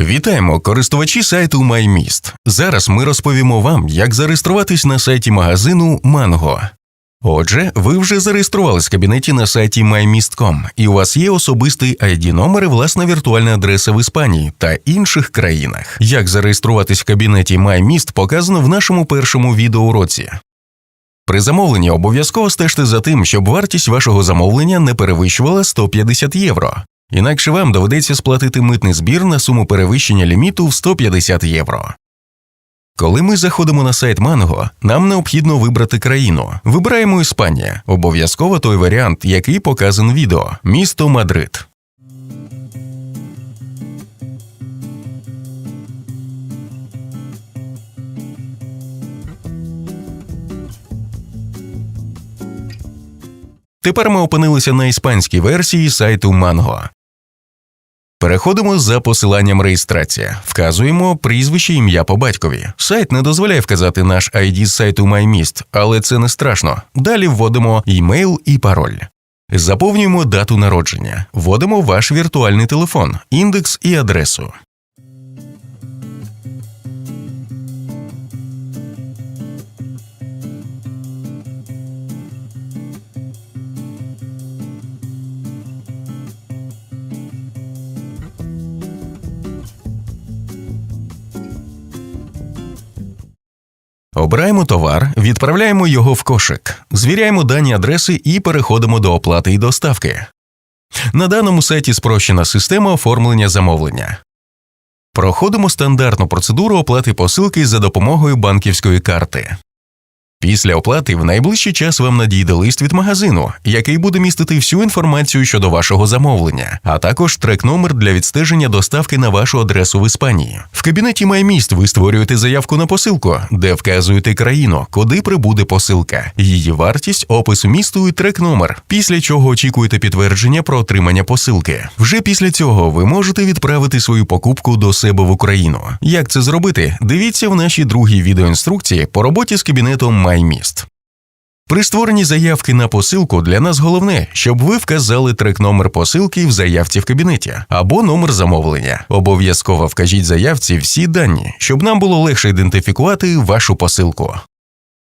Вітаємо, користувачі сайту MyMist. Зараз ми розповімо вам, як зареєструватись на сайті магазину Mango. Отже, ви вже зареєструвались в кабінеті на сайті MyMist.com, і у вас є особистий ID номер і власна віртуальна адреса в Іспанії та інших країнах. Як зареєструватись в кабінеті MyMist показано в нашому першому відеоуроці. При замовленні обов'язково стежте за тим, щоб вартість вашого замовлення не перевищувала 150 євро. Інакше вам доведеться сплатити митний збір на суму перевищення ліміту в 150 євро. Коли ми заходимо на сайт Манго, нам необхідно вибрати країну. Вибираємо Іспанія, обов'язково той варіант, який показан відео місто Мадрид. Тепер ми опинилися на іспанській версії сайту Манго. Переходимо за посиланням реєстрація, вказуємо прізвище ім'я по батькові. Сайт не дозволяє вказати наш ID з сайту MyMist, але це не страшно. Далі вводимо імейл і пароль. Заповнюємо дату народження, вводимо ваш віртуальний телефон, індекс і адресу. Обираємо товар, відправляємо його в кошик, звіряємо дані адреси і переходимо до оплати і доставки. На даному сайті спрощена система оформлення замовлення. Проходимо стандартну процедуру оплати посилки за допомогою банківської карти. Після оплати в найближчий час вам надійде лист від магазину, який буде містити всю інформацію щодо вашого замовлення, а також трек-номер для відстеження доставки на вашу адресу в Іспанії. В кабінеті MyMist ви створюєте заявку на посилку, де вказуєте країну, куди прибуде посилка, її вартість, опис місту і трек-номер, після чого очікуєте підтвердження про отримання посилки. Вже після цього ви можете відправити свою покупку до себе в Україну. Як це зробити? Дивіться в нашій другій відеоінструкції по роботі з кабінетом MyMist. При створенні заявки на посилку для нас головне, щоб ви вказали трек-номер посилки в заявці в кабінеті або номер замовлення. Обов'язково вкажіть заявці всі дані, щоб нам було легше ідентифікувати вашу посилку.